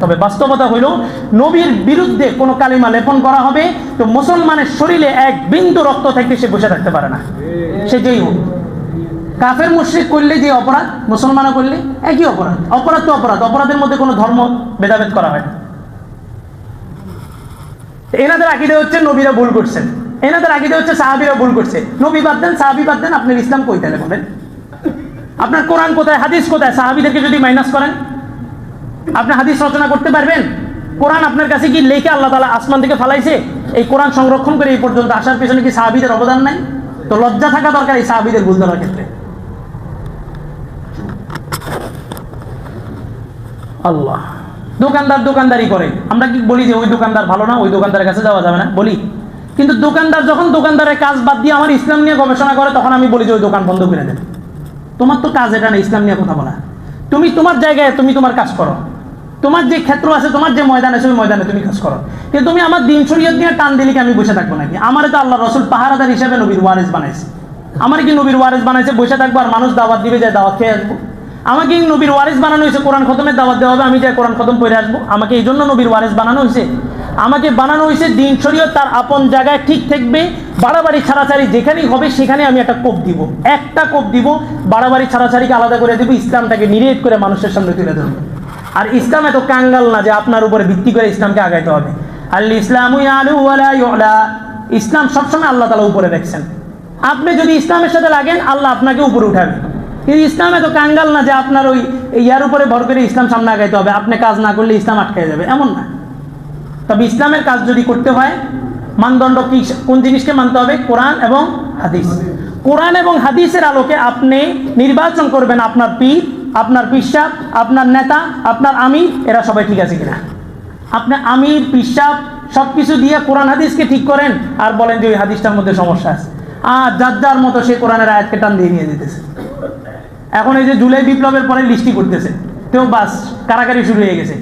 তবে বাস্তবতা হইল, নবীর বিরুদ্ধে কোনো কালিমা লেপন করা হবে, তো মুসলমানের শরীরে এক বিন্দু রক্ত থাকলে সে বসে থাকতে পারে না। সে যেই হোক। কাফের মুশ্রিক করলে যে অপরাধ, মুসলমানও করলে একই অপরাধ। অপরাধ তো অপরাধ, অপরাধের মধ্যে কোনো ধর্ম ভেদাভেদ করা হয় না। এনাদের আকিদে হচ্ছে নবীরা ভুল করছেন। এনাদের আকিদে হচ্ছে সাহাবিরা ভুল করছে। নবী বাদ দেন, সাহাবি বাদ দেন, আপনার ইসলাম কই তাহলে বলেন? আপনার কোরআন কোথায়, হাদিস কোথায়? সাহাবিদেরকে যদি মাইনাস করেন আপনি হাদিস রচনা করতে পারবেন। কোরআন আপনার কাছে কি লেখে? আল্লাহ তালা আসমান থেকে ফালাইছে। এই কোরআন সংরক্ষণ করে এই পর্যন্ত আসার পেছনে কি সাহাবিদের অবদান নাই? তো লজ্জা থাকা দরকার এই সাহাবিদের ভুল ধরার ক্ষেত্রে। আল্লাহ। দোকানদার দোকানদারি করে। আমরা কি বলি যে ওই দোকানদার ভালো না? ওই দোকানদারের কাছে যাওয়া যাবে না? বলি। কিন্তু দোকানদার যখন দোকানদারের কাজ বাদ দিয়ে আমার ইসলাম নিয়ে গবেষণা করে, তখন আমি বলি যে ওই দোকান বন্ধ করে দেন। তোমার তো কাজ এটা না, ইসলাম নিয়ে কথা বলা। তুমি তোমার জায়গায়, তুমি তোমার কাজ করো। তোমার যে ক্ষেত্র আছে, তোমার যে ময়দান আছে, ওই ময়দানে তুমি কাজ করো। কিন্তু তুমি আমার দিন শরীয়ত নিয়ে টান দিলে কি আমি বসে থাকব নাকি? আমার তো আল্লাহ রসুল পাহারাদার হিসাবে নবীর ওয়ারেস বানাইছে। আমার কি নবীর ওয়ারেস বানাইছে? বসে থাকব আর মানুষ দাওয়াত দিবে যায় দাওয়াত খেয়ে আসব। আমাকে নবীর ওয়ারেস বানানো হয়েছে, কোরআন খতমের দাওয়াত দেওয়া হবে, আমি যাই কোরআন খতম পড়ে আসব। আমাকে এই জন্য নবীর ওয়ারেস বানানো হয়েছে। আমাকে বানানো হয়েছে দিন শরীয়ত তার আপন জায়গায় ঠিক থাকবে। বাড়াবাড়ি ছাড়াছাড়ি যেখানেই হবে, সেখানে আমি একটা কোপ দিব। একটা কোপ দিব, বাড়াবাড়ি ছাড়াছাড়িকে আলাদা করে দেবো, ইসলামটাকে নিরেট করে মানুষের সামনে তুলে ধরবো। আর ইসলাম এত কাঙ্গাল না যে আপনার উপরে ভিত্তি করে ইসলামকে আগাইতে হবে। আল ইসলাম ইসলাম সবসময় আল্লাহ তালা উপরে দেখছেন। আপনি যদি ইসলামের সাথে লাগেন, আল্লাহ আপনাকে উপরে উঠাবে। কিন্তু ইসলাম এত কাঙ্গাল না যে আপনার ওই ইয়ার উপরে ভর করে ইসলাম সামনে আগাইতে হবে। আপনি কাজ না করলে ইসলাম আটকে যাবে। এমন না। তবে ইসলামের কাজ যদি করতে হয়, মানদণ্ড কি, কোন জিনিসকে মানতে হবে? কোরআন এবং হাদিস। কোরআন এবং হাদিসের আলোকে আপনি নির্বাচন করবেন আপনার পীর আপনার পিসাব, আপনার নেতা, আপনার আমির, এরা সবাই ঠিক আছে কিনা? আপনি আমির, পিসাব সব কিছু দিয়ে কোরআন হাদিসকে ঠিক করেন আর বলেন যে ওই হাদিসটার মধ্যে সমস্যা আছে। আর যার যার মতো সে কোরআনের আয়াতকে টান দিয়ে নিয়ে যেতেছে। এখন এই যে জুলাই বিপ্লবের পরে লিস্টি করতেছে। তো বাস কারাকারি শুরু হয়ে গেছে।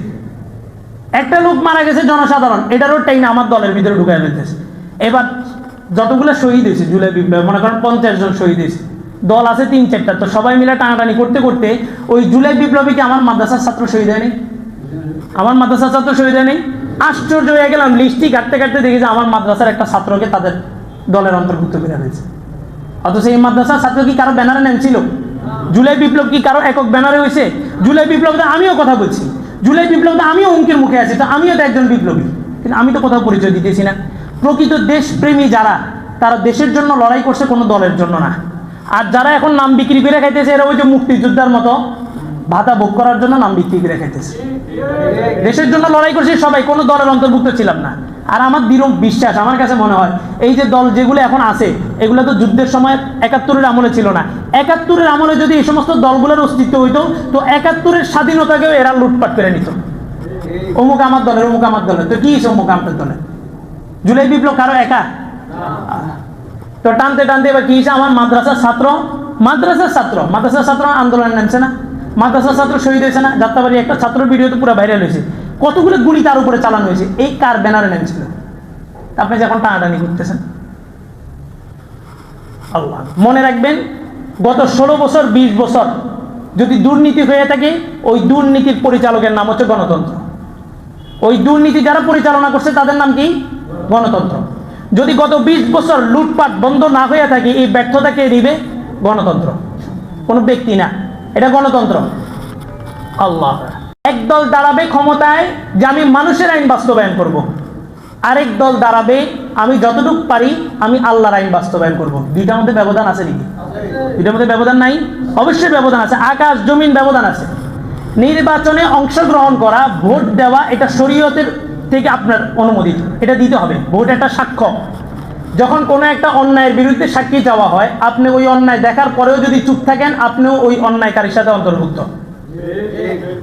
একটা লোক মারা গেছে জনসাধারণ। এটারও টাইন আমার দলের ভিতরে ঢুকাই ফেলতেছে। এবার যতগুলো শহীদ হয়েছে জুলাই বিপ্লবে, মনে করেন পঞ্চাশ জন শহীদ হয়েছে। দল আছে তিন চারটা, তো সবাই মিলে টানাটানি করতে করতে ওই জুলাই বিপ্লবে কি আমার মাদ্রাসার ছাত্র শহীদ হয়নি আমার মাদ্রাসার ছাত্র শহীদ হয়নি আশ্চর্য হয়ে গেলাম লিস্টি কাটতে কাটতে দেখি যে আমার মাদ্রাসার একটা ছাত্রকে তাদের দলের অন্তর্ভুক্ত করে ফেলছে অথচ এই মাদ্রাসার ছাত্র কি কারও ব্যানারে নেন ছিল? জুলাই বিপ্লব কি কারও একক ব্যানারে হয়েছে? জুলাই বিপ্লবতে আমিও কথা বলছি। জুলাই বিপ্লবতে আমিও হুমকির মুখে আছি, তো আমিও তো একজন বিপ্লবী। কিন্তু আমি তো কোথাও পরিচয় দিতেছি না। প্রকৃত দেশপ্রেমী যারা, তারা দেশের জন্য লড়াই করছে কোনো দলের জন্য না। আর যারা এখন নাম বিক্রি করে খাইতেছে, এরা ওই যে মুক্তিযোদ্ধার মতো ভাতা ভোগ করার জন্য নাম বিক্রি করে খাইতেছে। দেশের জন্য লড়াই করছি সবাই, কোনো দলের অন্তর্ভুক্ত ছিলাম না। আর আমার দৃঢ় বিশ্বাস, আমার কাছে মনে হয়, এই যে দল যেগুলো এখন আছে, এগুলো তো যুদ্ধের সময় একাত্তরের আমলে ছিল না। একাত্তরের আমলে যদি এই সমস্ত দলগুলোর অস্তিত্ব হইতো, তো একাত্তরের স্বাধীনতাকেও এরা লুটপাট করে নিত। অমুক আমার দলের, অমুক আমার দলের। তো কি অমুক আমার দলের জুলাই বিপ্লব কারও একা? তো টানতে টানতে এবার কি হয়েছে? আমার মাদ্রাসার ছাত্র মাদ্রাসার ছাত্র মাদ্রাসার ছাত্র আন্দোলন নামছে না। মাদ্রাসার ছাত্র শহীদ হয়েছে না। যাত্রাবাড়ি একটা ছাত্র ভিডিও তো পুরো ভাইরাল হয়েছে। কতগুলো গুলি তার উপরে চালানো হয়েছে? এই কার ব্যানারে নেমেছিল? আপনি যখন টানাটানি করতেছেন। আল্লাহ, মনে রাখবেন, গত ষোলো বছর ২০ বছর যদি দুর্নীতি হয়ে থাকে, ওই দুর্নীতির পরিচালকের নাম হচ্ছে গণতন্ত্র। ওই দুর্নীতি যারা পরিচালনা করছে, তাদের নাম কি? গণতন্ত্র। যদি গত ২০ বছর লুটপাট বন্ধ না হয়ে থাকে, এই ব্যর্থতাকে দিবে? গণতন্ত্র। কোনো ব্যক্তি না। এটা গণতন্ত্র। আল্লাহ। একদল দাঁড়াবে ক্ষমতায় যে আমি মানুষের আইন বাস্তবায়ন করব। আরেক দল দাঁড়াবে, আমি যতটুকু পারি, আমি আল্লাহর আইন বাস্তবায়ন করব। দুইটার মধ্যে ব্যবধান আছে নাকি? দুইটার মধ্যে ব্যবধান নাই? অবশ্যই ব্যবধান আছে। আকাশ, জমিন ব্যবধান আছে। নির্বাচনে অংশগ্রহণ করা, ভোট দেওয়া, এটা শরীয়তের থেকে আপনার অনুমোদিত। এটা দিতে হবে। ভোট একটা সাক্ষ্য। যখন কোনো একটা অন্যায়ের বিরুদ্ধে সাক্ষী চাওয়া হয়, আপনি ওই অন্যায় দেখার পরেও যদি চুপ থাকেন, আপনিও ওই অন্যায়কারীর সাথে অন্তর্ভুক্ত।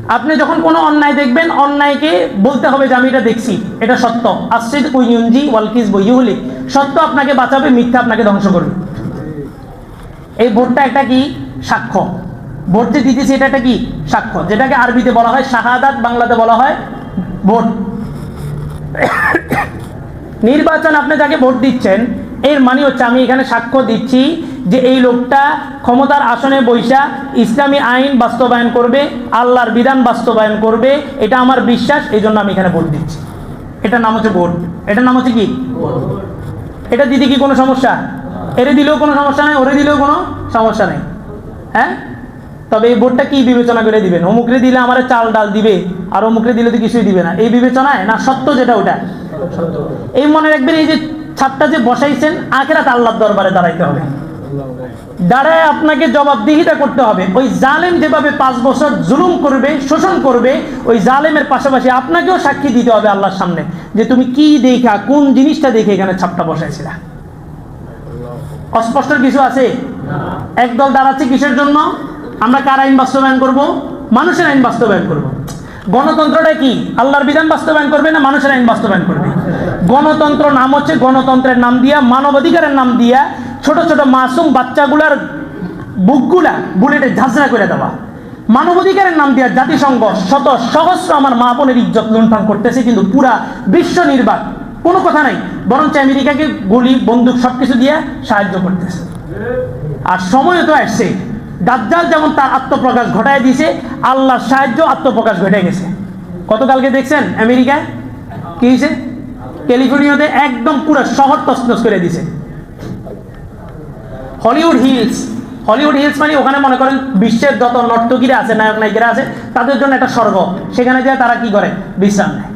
আপনি যখন কোনো অন্যায় দেখবেন, অন্যায়কে বলতে হবে যে, আমি এটা দেখছি। এটা সত্য। আসছে ইউনজি ওয়ালকিস বইহুলি সত্য আপনাকে বাঁচাবে, মিথ্যা আপনাকে ধ্বংস করবে। এই ভোটটা একটা কি? সাক্ষ্য। ভোট যে দিতেছি, এটা একটা কি? সাক্ষ্য। যেটাকে আরবিতে বলা হয় শাহাদাত, বাংলাতে বলা হয় ভোট। নির্বাচন আপনি যাকে ভোট দিচ্ছেন, এর মানে হচ্ছে আমি এখানে সাক্ষ্য দিচ্ছি যে এই লোকটা ক্ষমতার আসনে বৈশা ইসলামী আইন বাস্তবায়ন করবে, আল্লাহর বিধান বাস্তবায়ন করবে, এটা আমার বিশ্বাস এই জন্য আমি এখানে ভোট দিচ্ছি। এটার নাম হচ্ছে ভোট। এটার নাম হচ্ছে কি? এটা দিতে কি কোনো সমস্যা? এরে দিলেও কোনো সমস্যা নেই, ওরে দিলেও কোনো সমস্যা নেই। হ্যাঁ? তবে এই ভোটটা কি বিবেচনা করে দিবেন? অমুকরে দিলে আমার চাল ডাল দিবে আর অমুকরে দিলে তো কিছুই দিবে না। এই বিবেচনায় না সত্য যেটা ওটা? এই মনে রাখবেন এই যে ছাপটা যে বসাইছেন আখেরাত আল্লাহর দরবারে দাঁড়াইতে হবে। দাঁড়ায় আপনাকে জবাবদিহিতা করতে হবে। ওই জালেম যেভাবে পাঁচ বছর জুলুম করবে শোষণ করবে ওই জালেমের পাশাপাশি আপনাকেও সাক্ষী দিতে হবে আল্লাহর সামনে যে তুমি কি দেখা কোন জিনিসটা দেখে এখানে ছাপটা বসাইছিলা। অস্পষ্ট কিছু আছে? একদল দাঁড়াচ্ছে কিসের জন্য? আমরা কার আইন বাস্তবায়ন করব? মানুষের আইন বাস্তবায়ন করব। গণতন্ত্রটা কি? আল্লাহর বিধান বাস্তবায়ন করবে না মানুষের আইন বাস্তবায়ন করবে? গণতন্ত্র নাম হচ্ছে গণতন্ত্রের নাম দিয়া, মানবাধিকারের নাম দিয়া ছোট ছোট মাসুম বাচ্চাগুলার বুকগুলা বুলেটে ঝাঁঝরা করে দেওয়া। মানবাধিকারের নাম দিয়া জাতিসংঘ শত সহস্র আমার মা বোনের ইজ্জত লুণ্ঠন করতেছে, কিন্তু পুরা বিশ্ব নির্বাক। কোনো কথা নাই, বরঞ্চ আমেরিকাকে গুলি, বন্দুক সবকিছু দিয়ে সাহায্য করতেছে। আর সময় তো আসছে। দাজ্জাল যেমন তার আত্মপ্রকাশ ঘটায় দিয়েছে, আল্লাহর সাহায্য আত্মপ্রকাশ ঘটে গেছে। গতকালকে দেখছেন আমেরিকায়? কি হয়েছে? ক্যালিফোর্নিয়াতে একদম পুরো শহর তসনস করে দিছে হলিউড হিলস। হলিউড হিলস মানে ওখানে মনে করেন বিশ্বের যত নর্তকীরা আছে নায়ক নায়িকারা আছে, তাদের জন্য একটা স্বর্গ। সেখানে যায় তারা কি করে? বিশ্রাম নেয়।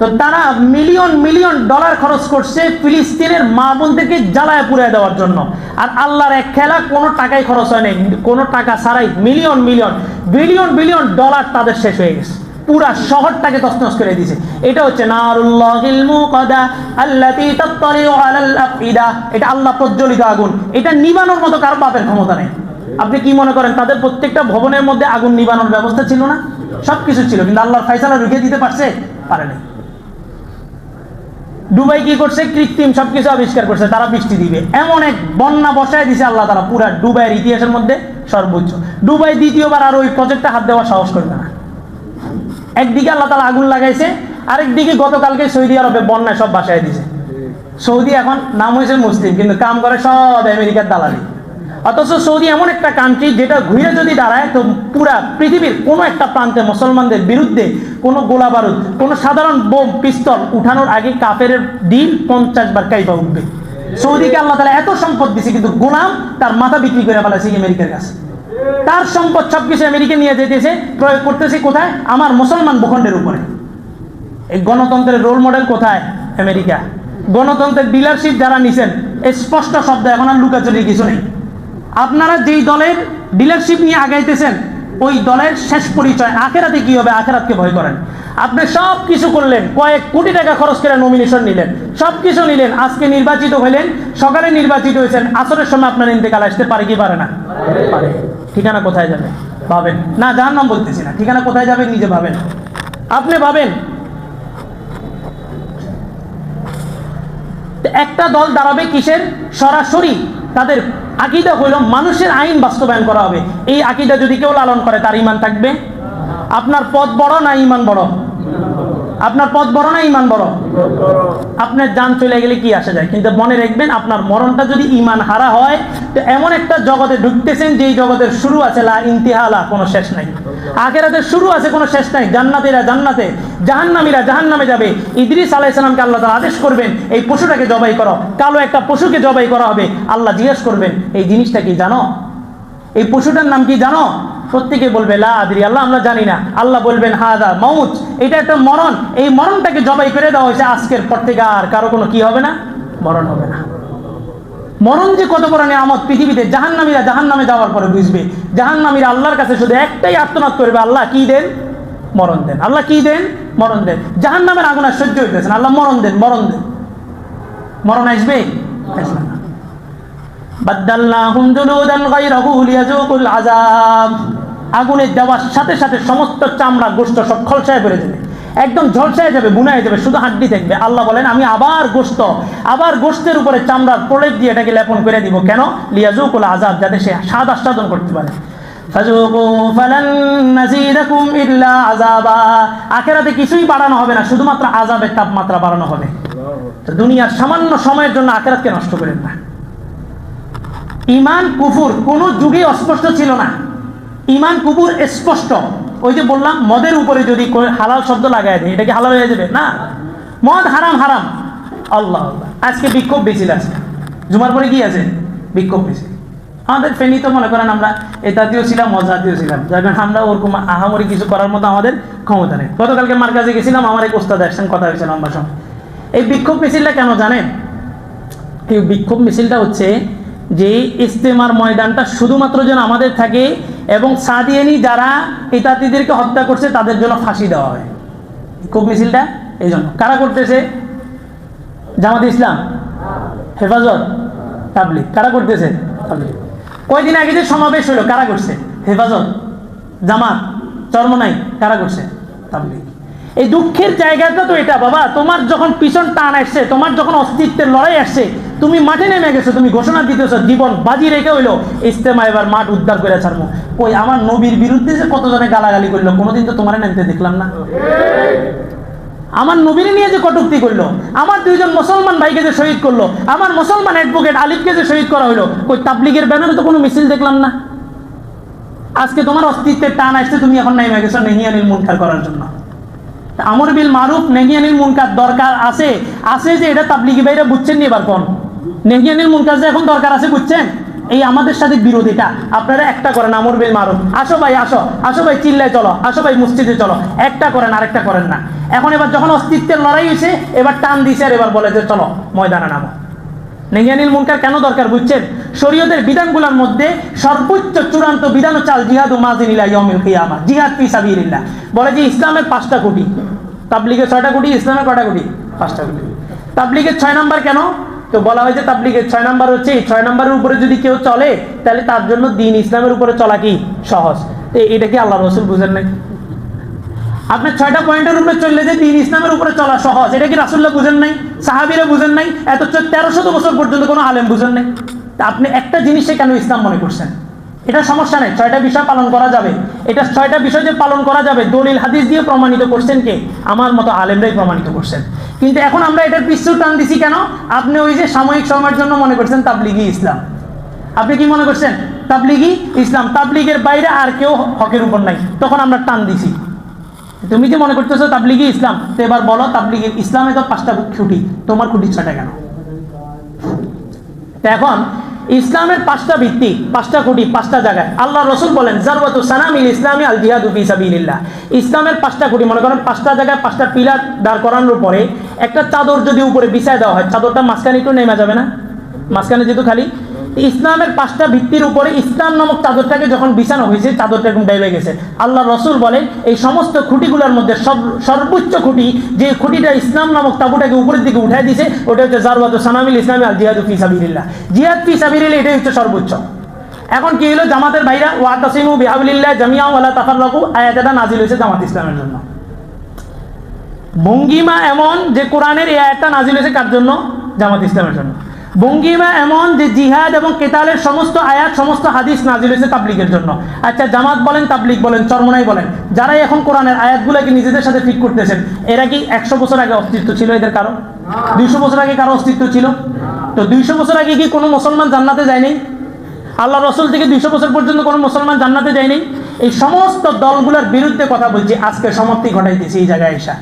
তো তারা মিলিয়ন মিলিয়ন ডলার খরচ করছে ফিলিস্তিনের মা বোনদেরকে জ্বালায় পুড়ায় দেওয়ার জন্য। আর আল্লাহর এক খেলা কোনো টাকাই খরচ হয় নাই। কোনো টাকা ছাড়াই million million billion billion dollar তাদের শেষ হয়ে গেছে। পুরা শহরটাকে তছনছ করে দিয়েছে। এটা হচ্ছে এটা আল্লাহ প্রজ্বলিত আগুন। এটা নিবানোর মতো কারও বাপের ক্ষমতা নেই। আপনি কি মনে করেন, তাদের প্রত্যেকটা ভবনের মধ্যে আগুন নিবানোর ব্যবস্থা ছিল না? সব কিছু ছিল, কিন্তু আল্লাহর ফাইসালা রুখিয়ে দিতে পারছে? পারে পারেনি। দুবাই কি করছে? কৃত্রিম সবকিছু আবিষ্কার করছে, তারা বৃষ্টি দিবে। এমন এক বন্যা বসায় দিছে আল্লাহ তারা পুরা ডুবাইয়ের ইতিহাসের মধ্যে সর্বোচ্চ। ডুবাই দ্বিতীয়বার আর ওই প্রজেক্টটা হাত দেওয়ার সাহস করবে না। একদিকে আল্লাহ তালা আগুন লাগাইছে, আরেকদিকে গতকালকে সৌদি আরবে বন্যায় সব বাসায় দিছে। সৌদি এখন নাম হয়েছে মুসলিম, কিন্তু কাম করে সব আমেরিকার দালালি। অথচ সৌদি এমন একটা কান্ট্রি যেটা ঘুরে যদি দাঁড়ায়, তো পুরা পৃথিবীর কোনো একটা প্রান্তে মুসলমানদের বিরুদ্ধে কোনো গোলা বারুদ, কোনো সাধারণ বোম, পিস্তল উঠানোর আগে কাপের দিন পঞ্চাশ বার কাইবা উঠবে। সৌদিকে আল্লাহ তালা এত সম্পদ দিছে, কিন্তু গোলাম তার মাথা বিক্রি করে ফেলাছে আমেরিকার কাছে। তার সম্পদ সবকিছু আমেরিকা নিয়ে যেতেছে প্রয়োগ করতেছে কোথায়? আমার মুসলমান ভূখণ্ডের উপরে। এই গণতন্ত্রের রোল মডেল কোথায়? আমেরিকা। গণতন্ত্রের ডিলারশিপ যারা নিছেন, এই স্পষ্ট শব্দ এখন আর লুকাচুরি কিছু নেই। আপনারা যেই দলের ডিলারশিপ নিয়ে আগাইতেছেন, ওই দলের শেষ পরিচয় আখেরাতে কি হবে? আখেরাতকে ভয় করেন। আপনি সব কিছু করলেন, কয়েক কোটি টাকা খরচ করে নমিনেশন নিলেন সব কিছু নিলেন, আজকে নির্বাচিত হলেন সকালে নির্বাচিত হয়েছেন, আসরের সময় আপনার ইন্তেকাল আসতে পারে কি পারে না? পারে ঠিকানা কোথায় যাবে? ভাবেন না, যার নাম বলতেছি না, ঠিকানা কোথায় যাবে নিজে ভাবেন। আপনি ভাবেন, একটা দল দাঁড়াবে কিসের? সরাসরি তাদের আকিদা হইল মানুষের আইন বাস্তবায়ন করা হবে। এই আকিদা যদি কেউ লালন করে, তার ইমান থাকবে? আপনার পথ বড় না ইমান বড়? আপনার পদ বড় না ইমান বড়? আপনার যান চলে গেলে কি আসে যায়? কিন্তু মনে রাখবেন, আপনার মরণটা যদি ইমান হারা হয়, তো এমন একটা জগতে ঢুকতেছেন যেই জগতের শুরু আছে, লা ইন্তিহালা, কোনো শেষ নাই। আখেরাতের শুরু আছে, কোনো শেষ নাই। জান্নাতেরা জান্নাতে, জাহান্নামীরা জাহান্নামে যাবে। ইদ্রিস আলাইসালামকে আল্লাহ তাআলা আদেশ করবেন, এই পশুটাকে জবাই করো। কালো একটা পশুকে জবাই করা হবে। আল্লাহ জিজ্ঞেস করবেন, এই জিনিসটা কি জানো? এই পশুটার নাম কি জানো? প্রত্যেকে বলবে, লা আদরি আল্লাহ, আমরা জানি না। আল্লাহ বলবেন, হাদা মাউত। এটা একটা মরণ। এই মরণটাকে জবাই করে দেওয়া হয়েছে আজকের পর থেকে আর কারও কোনো কি হবে না? মরণ হবে না। মরণ যে কত বড় নিয়ামত পৃথিবীতে। জাহান্নামীরা জাহান্নামে যাওয়ার পরে বুঝবে। জাহান্নামীরা আল্লাহর কাছে শুধু একটাই আত্মনাদ করবে, আল্লাহ কি দেন? মরণ দেন। আল্লাহ কি দেন? মরণ দেন। জাহান্নামের আগুন আর সহ্য হইতেছেন আল্লাহ মরণ দেন মরণ দেন। মরণ আসবে? আসবে বাদ্দাল্লাহুম জুলুদান গায়রাহু লিয়াযুকুল আযাব। আগুনে দেওয়ার সাথে সাথে সমস্ত চামড়া গোশত সব খলসায় বেড়ে যাবে। একদম ঝলসায় যাবে, বুনায় যাবে, শুধু হাড্ডি থাকবে। আল্লাহ বলেন, আমি আবার গোশত আবার গোশতের উপরে চামড়ার প্রলেপ দিয়ে এটাকে লেপন করে দিব। কেন? লিয়াজুকুল আজাদ যাতে সে স্বাদ আস্বাদন করতে পারে। আখিরাতে কিছুই বাড়ানো হবে না, শুধুমাত্র আযাবের তাপমাত্রা বাড়ানো হবে। দুনিয়ার সামান্য সময়ের জন্য আখিরাতকে নষ্ট করেন না। ইমান কুফুর কোনো যুগে অস্পষ্ট ছিল না। ইমান কুফুর স্পষ্ট। ওই যে বললাম, মদের উপরে যদি হালাল শব্দ লাগাই দেয়, এটা কি হালাল হয়ে যাবে? না। মদ হারাম হারাম। আল্লাহ। আজকে বিক্ষোভ বেশি আছে জুমার পরে কি আছে? বিক্ষোভ বেশি। আমাদের ফেনি তো মনে করেন আমরা এতাতিও ছিলাম মজাতিও ছিলাম। যার কারণে আমরা ওরকম আহামরি কিছু করার মতো আমাদের ক্ষমতা নেই। গতকালকে মার কাছে গেছিলাম, আমার এক ওস্তাদ আসছেন, কথা হয়েছিল আমার সঙ্গে এই বিক্ষোভ মিছিলটা কেন জানেন? এই বিক্ষোভ মিছিলটা হচ্ছে যে ইস্তেমার ময়দানটা শুধুমাত্র যেন আমাদের থাকে এবং সাদিয়ানি যারা ইতাতিদেরকে হত্যা করছে, তাদের জন্য ফাঁসি দেওয়া হয়। বিক্ষোভ মিছিলটা? এই জন্য কারা করতেছে? জামাত ইসলাম। হেফাজত? তাবলিক কারা করতেছে? কয়দিন আগে যে সমাবেশ হলো, কারা করছে? হেফাজত? জামাত? চর্ম নাই কারা করছে? তাবলিগ। এই দুঃখের জায়গাটা তো এটা, বাবা। তোমার যখন পিছন টান আসছে, তোমার যখন অস্তিত্বের লড়াই আসছে তুমি মাঠে নেমে গেছো, তুমি ঘোষণা দিতেছো, জীবন বাজি রেখে হইল। ইস্তেমা এবার মাঠ উদ্ধার করে ছাড়বো। ওই আমার নবীর বিরুদ্ধে যে কতজনে গালাগালি করল, কোনোদিন তো তোমার নামতে দেখলাম না। আমার নবীর নিয়ে যে কটুক্তি করল, আমার দুইজন মুসলমান ভাইকে যে শহীদ করল, আমার মুসলমান অ্যাডভোকেট আলিফকে যে শহীদ করা হলো ওই তাবলিগের ব্যানারে তো কোনো মিছিল দেখলাম না। আজকে তোমার অস্তিত্বের টান আসছে, তুমি এখন নেমে গেছো নেহিয়ানিল মুনকার করার জন্য। আমর বিল মারুফ নেহিয়ানিল মুনকার দরকার আছে আছে যে এটা তাবলিগি ভাইরা বুঝছেন নি এবার কোন? নেহিয়ানিল মুনকার যে এখন দরকার আছে, বুঝছেন? এই আমাদের সাথে বিরোধিতা। আপনারা একটা করেন, আমর বিল মারুফ। আসো ভাই, আসো। আসো ভাই, চিল্লায় চলো। আসো ভাই, মসজিদে চলো। একটা করেন, আরেকটা করেন না। এখন এবার যখন অস্তিত্বের লড়াই হয়েছে, এবার টান দিছে আর এবার বলে যে, চলো, ময়দানে নামো। নেহিয়ানিল মুনকার কেন দরকার, বুঝছেন? শরীয়তের বিধানগুলোর মধ্যে সর্বোচ্চ চূড়ান্ত বিধান হচ্ছে আল জিহাদু মাজিনিল্লাহ ইয়াউমিল কিয়ামা, জিহাদ ফি সাবিলিল্লাহ। বলে যে, ইসলামের পাঁচটা কোটি তাবলিগের ছয়টা কোটি ইসলামের কয়টা কোটি পাঁচটা কোটি তাবলিগের ছয় নাম্বার কেন? তো বলা হয়েছে তাবলিগের ছয় নাম্বার হচ্ছে, এই ছয় নাম্বারের উপরে যদি কেউ চলে, তাহলে তার জন্য দিন ইসলামের উপরে চলা কি সহজ? তো এটা কি আল্লাহ রসুল বুঝেন নাই? আপনার ছয়টা পয়েন্টের উপরে চললে যে দিন ইসলামের উপরে চলা সহজ, এটা কি রাসুল্লাহ বুঝেন নাই? সাহাবিরা বুঝেন নাই? এত তেরো শত বছর পর্যন্ত কোনো আলেম বুঝেন নাই? তা আপনি একটা জিনিসে কেন ইসলাম মনে করছেন? এটা সমস্যা নেই, ছয়টা বিষয় পালন করা যাবে। এটা ছয়টা বিষয় যে পালন করা যাবে, দলিল হাদিস দিয়ে প্রমাণিত করছেন কে? আমার মতো আলেমরাই প্রমাণিত করছেন। কিন্তু এখন আমরা এটার পিছু টান দিছি কেন? আপনি ওই যে সাময়িক সময়ের জন্য মনে করছেন তাবলিগি ইসলাম। আপনি কি মনে করছেন? তাবলিগি ইসলাম, তাবলিগের বাইরে আর কেউ হকের উপর নাই। তখন আমরা টান দিছি। তুমি যে মনে করতেছো তাবলিগি ইসলাম, তো এবার বলো তাবলিগি ইসলামে তো পাঁচটা খুঁটি, তোমার খুঁটি ছটা কেন? এখন ইসলামের পাঁচটা ভিত্তি, পাঁচটা খুঁটি পাঁচটা জায়গায়। আল্লাহ রসুল বলেন জারবাতু সানামিল ইসলামী আল জিহাদু ফিসাবিল্লাহ ইসলামের পাঁচটা খুঁটি মনে করেন পাঁচটা জায়গায় পাঁচটা পিলার দাঁড় করানোর পরে একটা চাদর যদি উপরে বিছায় দেওয়া হয়, চাদরটা মাঝখানে একটু নেমে যাবে না? মাঝখানে যেহেতু খালি ইসলামের পাঁচটা ভিত্তির উপরে ইসলাম নামক চাদরটাকে যখন বিছানো হয়েছে, চাদরটা এরকম ডেবে গেছে। আল্লাহ রসুল বলেন, এই সমস্ত খুঁটিগুলোর মধ্যে সর্বোচ্চ খুঁটি, যে খুঁটিটা ইসলাম নামক তাবুটাকে উপরের দিকে উঠাই দিছে, ওটা হচ্ছে জারবাত সানামিল ইসলামী আল জিহাদু ফি সাবিরিল্লাহ জিহাদ ফি সাবিরিল্লাহ এটাই হচ্ছে সর্বোচ্চ। এখন কি হলো, জামাতের ভাইরা ওয়া তাসিমু বিহাবিল্লাহ জামিয়া ওয়ালা তাফাররাকু, আয়াতটা নাজিল হয়েছে জামাত ইসলামের জন্য। ভঙ্গিমা এমন যে কোরআনের এই আয়াতটা নাজিল হয়েছে কার জন্য? জামাত ইসলামের জন্য। ভঙ্গিমা এমন যে জিহাদ এবং কেতালের সমস্ত আয়াত, সমস্ত হাদিস নাজিল হয়েছে তাবলিগের জন্য। আচ্ছা জামাত বলেন, তাবলিগ বলেন, চরমনাই বলেন, যারাই এখন কোরআনের আয়াতগুলোকে নিজেদের সাথে ফিট করতেছেন, এরা কি একশো বছর আগে অস্তিত্ব ছিল এদের কারও? দুইশো বছর আগে কারও অস্তিত্ব ছিল? তো দুইশো বছর আগে কি কোনো মুসলমান জান্নাতে যায়নি আল্লাহ রসুল থেকে দুইশো বছর পর্যন্ত কোনো মুসলমান জান্নাতে যায়নি এই সমস্ত দলগুলোর বিরুদ্ধে কথা বলছি, আজকে সমাপ্তি ঘটাইতেছি এই জায়গায় এসা।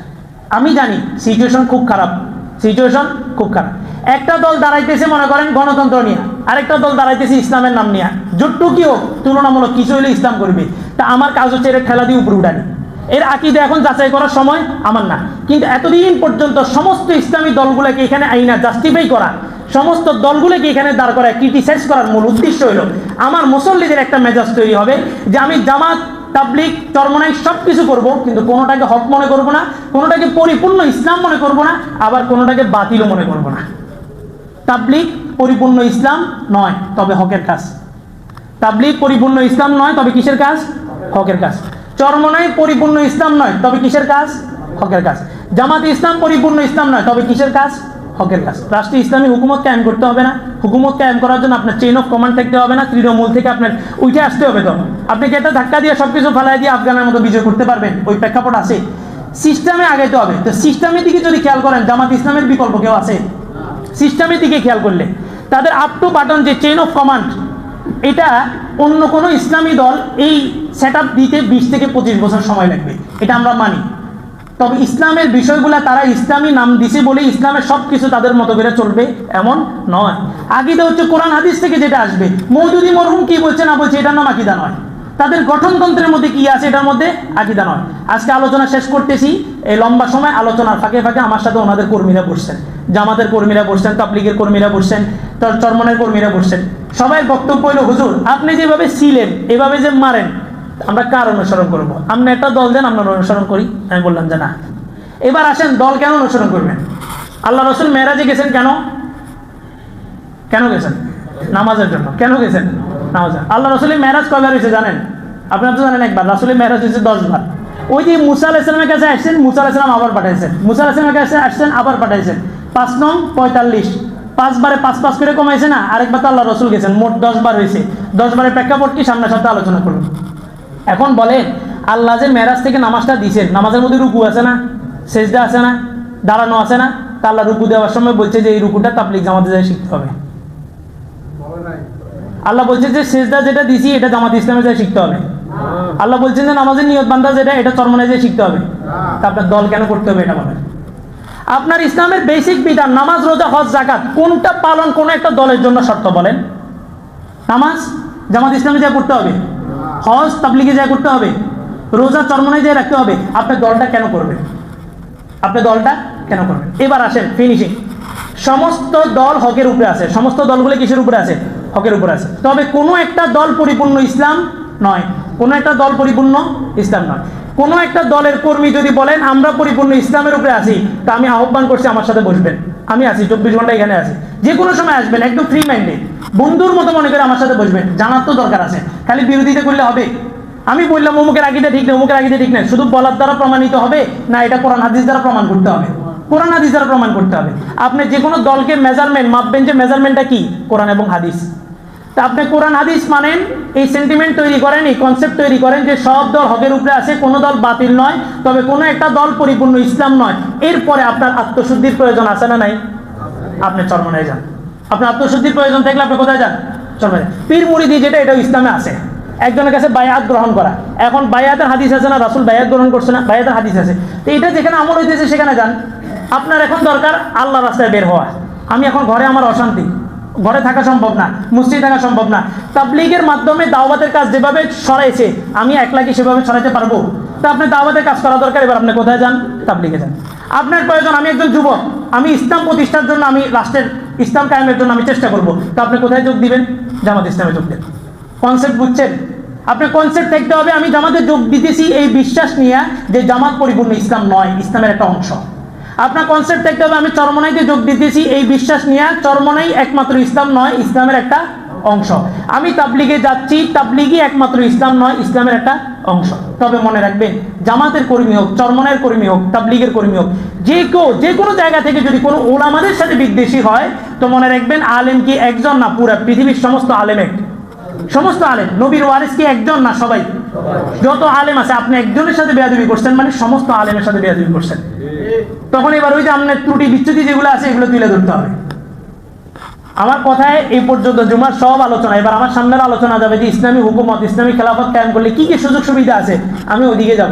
আমি জানি সিচুয়েশন খুব খারাপ। সিচুয়েশন খুব খারাপ। একটা দল দাঁড়াইতেছে, মনে করেন, গণতন্ত্র নিয়ে। আরেকটা দল দাঁড়াইতেছে ইসলামের নাম নিয়ে। জোটটুকি হোক, তুলনামূলক কিছু হলে ইসলাম করবে। তা আমার কাজ হচ্ছে এটা ঠেলা দিয়ে উপরে উঠানি। এর আকিদে এখন যাচাই করার সময় আমার না। কিন্তু এতদিন পর্যন্ত সমস্ত ইসলামী দলগুলোকে এখানে আইনা জাস্টিফাই করা, সমস্ত দলগুলোকে এখানে দাঁড় করায় ক্রিটিসাইজ করার মূল উদ্দেশ্য হলো, আমার মুসল্লিদের একটা মেজাজ তৈরি হবে যে আমি জামাত তাবলিক চরমনাই সব কিছু করব, কিন্তু কোনোটাকে হক মনে করব না, কোনোটাকে পরিপূর্ণ ইসলাম মনে করব না, আবার কোনোটাকে বাতিলও মনে করব না। তাবলিক পরিপূর্ণ ইসলাম নয়, তবে হকের কাজ। তাবলিক পরিপূর্ণ ইসলাম নয়, তবে কিসের কাজ? হকের কাজ। চরমনাই পরিপূর্ণ ইসলাম নয়, তবে কিসের কাজ? হকের কাজ। জামাত ইসলাম পরিপূর্ণ ইসলাম নয়, তবে কিসের কাজ? হকের কাজ। রাষ্ট্রীয় ইসলামী হুকুমত কায়েম করতে হবে না। হুকুমত কায়েম করার জন্য আপনার চেইন অফ কমান্ড থাকতে হবে না। তৃণমূল থেকে আপনার উঠে আসতে হবে তো। আপনি কি একটা ধাক্কা দিয়ে সব কিছু ফেলাই দিয়ে আফগানের মতো বিজয় করতে পারবেন? ওই প্রেক্ষাপট আছে। সিস্টেমে আগাইতে হবে। তো সিস্টেমের দিকে যদি খেয়াল করেন, জামাত ইসলামের বিকল্প কেউ আছে? সিস্টেমের দিকে খেয়াল করলে। তাদের আপ টু বাটন যে চেইন অফ কমান্ড এটা অন্য কোনো ইসলামী দল এই সেট দিতে বিশ থেকে পঁচিশ বছর সময় লাগবে। এটা আমরা মানি। তবে ইসলামের বিষয়গুলো তারা ইসলামী নাম দিছে বলে ইসলামের সব কিছু তাদের মতো করে চলবে এমন নয়। আকিদা হচ্ছে কোরআন হাদিস থেকে যেটা আসবে, মৌদুদি মরহুম কি বলছে না বলছে এটার নাম আকিদা নয়। তাদের গঠনতন্ত্রের মধ্যে কি আছে এটার মধ্যে আকিদা নয়। আজকে আলোচনা শেষ করতেছি, এই লম্বা সময় আলোচনার ফাঁকে ফাঁকে আমার সাথে ওনাদের কর্মীরা বসছেন। জামাতের কর্মীরা বসছেন, তাবলিগের কর্মীরা বসছেন চর- চরমনের কর্মীরা বসছেন। সবাই বক্তব্য হইল, হুজুর, আপনি যেভাবে ছিলেন, এভাবে যে মারেন, আমরা কার অনুসরণ করব? আপনি একটা দল দেন, আমরা অনুসরণ করি। আমি বললাম যে না এবার আসেন, দল কেন অনুসরণ করবেন? আল্লাহ রসুল মেয়েরাজে গেছেন কেন? কেন গেছেন? নামাজের জন্য। কেন গেছেন? নামাজের আল্লাহ রসুলের মেয়েরাজ কয়বার হয়েছে জানেন? আপনারা তো জানেন একবার, রাসুলের মেয়েরাজ হয়েছে দশ বার। ওই যে মুসা আলাইসলামের কাছে আসছেন, মুসা আলাইসলাম আবার পাঠাইছেন। মুসা আলাইসলামের কাছে আসছেন, আবার পাঠাইছেন। পাঁচ নং পঁয়তাল্লিশ। পাঁচবারে পাঁচ পাঁচ করে কমাইছে না আরেকবার তো আল্লাহ রসুল গেছেন মোট দশ বার হয়েছে। দশ বারের প্রেক্ষাপট কি সামনের সাথে আলোচনা করুন। এখন বলে আল্লাহ যে মেরাজ থেকে নামাজটা দিছেন নামাজের মধ্যে রুকু আছে না সেজদা আছে না দাঁড়ানো আছে না তা আল্লাহ রুকু দেওয়ার সময় বলছে যে এই রুকুটা তাবলিক জামাতে যায় শিখতে হবে। আল্লাহ বলছে যে সেজদা যেটা দিছি এটা জামাত ইসলামে যায় শিখতে হবে। আল্লাহ বলছেন যে নামাজের নিয়ত বান্ধা যেটা এটা চরমনে যায় শিখতে হবে। তা আপনার দল কেন করতে হবে এটা বলেন। আপনার ইসলামের বেসিক বিধান, নামাজ, রোজা, হজ জাকাত কোনটা পালন কোন একটা দলের জন্য শর্ত বলেন? নামাজ, জামাত ইসলামে যা করতে হবে। হজ, তাবলিগে যা করতে হবে। রোজা, চরমনায় যা রাখতে হবে। আপনি দলটা কেন করবেন? আপনি দলটা কেন করবেন? এবার আসেন ফিনিশিং সমস্ত দল হকের উপরে আছে। সমস্ত দলগুলো কিসের উপরে আছে? হকের উপরে আছে। তবে কোনো একটা দল পরিপূর্ণ ইসলাম নয়। কোনো একটা দল পরিপূর্ণ ইসলাম নয়। কোনো একটা দলের কর্মী যদি বলেন, আমরা পরিপূর্ণ ইসলামের উপরে আছি, তা আমি আহ্বান করছি আমার সাথে বসবেন। আমি আছি, চব্বিশ ঘণ্টা এখানে আছি। যে কোনো সময় আসবেন, একদম ফ্রি মাইন্ডে বন্ধুর মতো মনে করে আমার সাথে বসবেন, জানার তো দরকার আছে। খালি বিরোধিতা করলে হবে? আমি বললাম, অমুকের আগিটা ঠিক নেই, অমুকের আগিটা ঠিক নেই। শুধু বলার দ্বারা প্রমাণিত হবে, না এটা কোরআন, হাদিস দ্বারা প্রমাণ করতে হবে? কোরআন, হাদিস দ্বারা প্রমাণ করতে হবে? আপনি যে কোনো দলকে মেজারমেন্ট মাপবেন যে মেজারমেন্টটা কি? কোরআন এবং হাদিস। তা আপনি কোরআন, হাদিস মানেন, এই সেন্টিমেন্ট তৈরি করেন, এই কনসেপ্ট তৈরি করেন যে সব দল হকের উপরে আছে, কোনো দল বাতিল নয়, তবে কোনো একটা দল পরিপূর্ণ ইসলাম নয়। এরপরে আপনার আত্মশুদ্ধির প্রয়োজন আছে না নাই? আপনি চরমনায় যান। আপনার আত্মশুদ্ধির প্রয়োজন থাকলে আপনি কোথায় যান? চরমনায় পীর মুড়িদি যেটা, এটাও ইসলামে আছে। একজনের কাছে বায়াত গ্রহণ করা। এখন বায়াতের হাদিস আছে না, রাসুল বায়াত গ্রহণ করছে না? বায়াতের হাদিস আছে। তো এটা যেখানে আমল হইতেছে, সেখানে যান। আপনার এখন দরকার আল্লাহ রাস্তায় বের হওয়া। আমি এখন ঘরে আমার অশান্তি। ঘরে থাকা সম্ভব না, মসজিদে থাকা সম্ভব না। তাবলিগের মাধ্যমে দাওয়াতের কাজ যেভাবে সরাইছে, আমি একলা কি সেভাবে সরাইতে পারব। তা আপনি দাওয়াতের কাজ করা দরকার, এবার আপনি কোথায় যান? তাবলিগে যান। আপনার প্রয়োজন, আমি একজন যুবক, আমি ইসলাম প্রতিষ্ঠার জন্য আমি রাষ্ট্রের ইসলাম কায়েমের জন্য আমি চেষ্টা করব। তা আপনি কোথায় যোগ দিবেন? জামাত ইসলামে যোগ দেন। কনসেপ্ট বুঝছেন? আপনার কনসেপ্ট থাকতে হবে, আমি জামাতে যোগ দিতেছি এই বিশ্বাস নিয়ে যে জামাত পরিপূর্ণ ইসলাম নয়, ইসলামের একটা অংশ। আপনার কনসেপ্ট দেখতে হবে, আমি চরমনাইতে যোগ দিতেছি, এই বিশ্বাস নিয়ে চরমনাই একমাত্র ইসলাম নয়, ইসলামের একটা অংশ। আমি তাবলিগে যাচ্ছি, তাবলিগই একমাত্র ইসলাম নয়, ইসলামের একটা অংশ। তবে মনে রাখবেন, জামাতের কর্মী হোক চরমনের কর্মী হোক, তাবলিগের কর্মী হোক, যে কেউ, যে কোনো জায়গা থেকে যদি কোনো ওলামাদের সাথে বিদ্বেষী হয়, তো মনে রাখবেন, আলেম কি একজন না, পুরা পৃথিবীর সমস্ত আলেম এক। সমস্ত আলেম, নবীর ওয়ারিস কি একজন না সবাই? যত আলেম আছে, আপনি একজনের সাথে বেয়াদবি করছেন মানে সমস্ত আলেমের সাথে বেয়াদবি করছেন। তখন এবার ওই যে আপনার ত্রুটি বিচ্যুতি যেগুলো আছে, এগুলো তুলে ধরতে হবে। আমার কথায় এই পর্যন্ত, জুমার সব আলোচনা। এবার আমার সামনের আলোচনা যাবে যে ইসলামী হুকুমত, ইসলামী খেলাফত কায়েম করলে কি কি সুযোগ সুবিধা আছে, আমি ওইদিকে যাব।